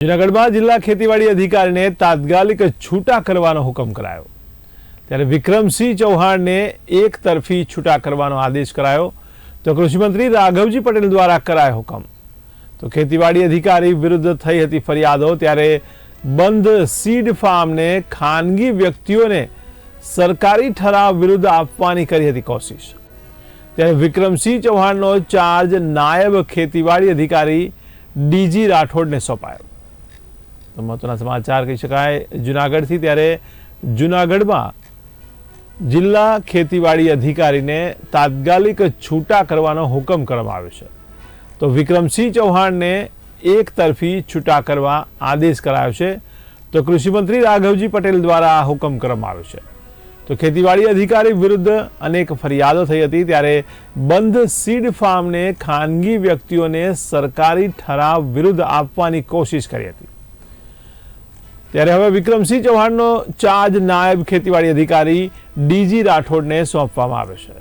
જૂનાગઢમાં જિલ્લા ખેતીવાડી અધિકારીને તાત્કાલિક છૂટા કરવાનો હુકમ કરાયો. ત્યારે વિક્રમસિંહ ચૌહાણને એક તરફી છૂટા કરવાનો આદેશ કરાયો તો કૃષિમંત્રી રાઘવજી પટેલ દ્વારા કરાયો હુકમ. તો ખેતીવાડી અધિકારી વિરુદ્ધ થઈ હતી ફરિયાદો ત્યારે બંધ સીડ ફાર્મને ખાનગી વ્યક્તિઓને સરકારી ઠરાવ વિરુદ્ધ આપવાની કરી હતી કોશિશ. ત્યારે વિક્રમસિંહ ચૌહાણનો ચાર્જ નાયબ ખેતીવાડી અધિકારી ડીજી રાઠોડને સોંપાયો. તો મહત્વના સમાચાર કહી શકાય. જુનાગઢથી ત્યારે જુનાગઢમાં જિલ્લા ખેતીવાડી અધિકારીને તાત્કાલિક છૂટા કરવાનો હુકમ કરવામાં આવ્યો છે. તો વિક્રમસિંહ ચૌહાણને એક તરફી છૂટા કરવા આદેશ કરાયો છે. તો કૃષિમંત્રી રાઘવજી પટેલ દ્વારા આ હુકમ કરવામાં આવ્યો છે. તો ખેતીવાડી અધિકારી વિરુદ્ધ અનેક ફરિયાદો થઈ હતી ત્યારે બંધ સીડ ફાર્મને ખાનગી વ્યક્તિઓને સરકારી ઠરાવ વિરુદ્ધ આપવાની કોશિશ કરી હતી. ત્યારે હવે વિક્રમસિંહ ચૌહાણનો ચાર્જ નાયબ ખેતીવાડી અધિકારી ડીજી રાઠોડને સોંપવામાં આવ્યો છે.